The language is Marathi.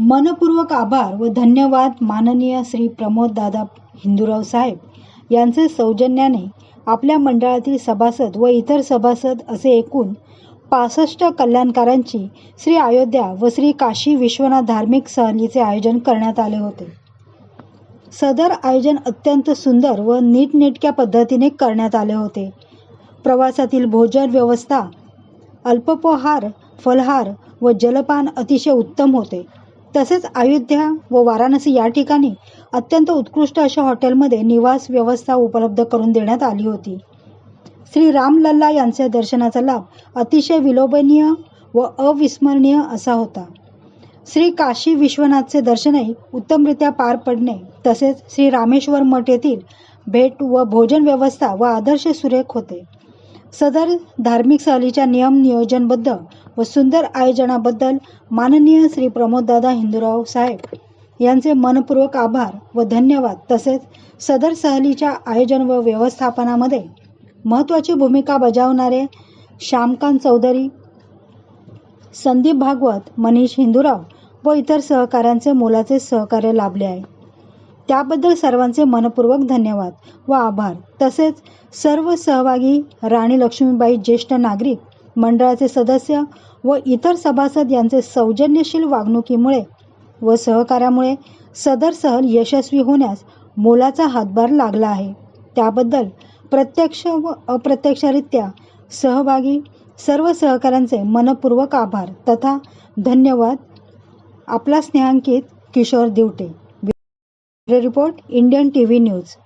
मनपूर्वक आभार व धन्यवाद माननीय श्री प्रमोद दादा हिंदूराव साहेब यांचे सौजन्याने आपल्या मंडळातील सभासद व इतर सभासद असे एकूण पासष्ट कल्याणकारांची श्री अयोध्या व श्री काशी विश्वनाथ धार्मिक सहलीचे आयोजन करण्यात आले होते. सदर आयोजन अत्यंत सुंदर व नीटनेटक्या पद्धतीने करण्यात आले होते. प्रवासातील भोजन व्यवस्था अल्पोपहार फलहार व जलपान अतिशय उत्तम होते. तसेच अयोध्या व वाराणसी या ठिकाणी अत्यंत उत्कृष्ट अशा हॉटेलमध्ये निवास व्यवस्था उपलब्ध करून देण्यात आली होती. श्री रामलल्ला यांच्या दर्शनाचा लाभ अतिशय विलोभनीय व अविस्मरणीय असा होता. श्री काशी विश्वनाथचे दर्शनही उत्तमरित्या पार पडणे तसेच श्री रामेश्वर मठ येथील भेट व भोजन व्यवस्था व आदर्श सुरेख होते. सदर धार्मिक सहलीच्या नियम नियोजनबद्ध व सुंदर आयोजनाबद्दल माननीय श्री प्रमोददादा हिंदूराव साहेब यांचे मनपूर्वक आभार व धन्यवाद. तसेच सदर सहलीच्या आयोजन व व्यवस्थापनामध्ये महत्त्वाची भूमिका बजावणारे श्यामकांत चौधरी संदीप भागवत मनीष हिंदूराव व इतर सहकाऱ्यांचे मोलाचे सहकार्य लाभले आहे. त्याबद्दल सर्वांचे मनपूर्वक धन्यवाद व आभार. तसेच सर्व सहभागी राणी लक्ष्मीबाई ज्येष्ठ नागरिक मंडळाचे सदस्य व इतर सभासद यांचे सौजन्यशील वागणुकीमुळे व सहकार्यामुळे सदर सहल यशस्वी होण्यास मोलाचा हातभार लागला आहे. त्याबद्दल प्रत्यक्ष व अप्रत्यक्षरित्या सहभागी सर्व सहकाऱ्यांचे मनपूर्वक आभार तथा धन्यवाद. आपला Snehankit Kishore Divate. report, Indian TV News.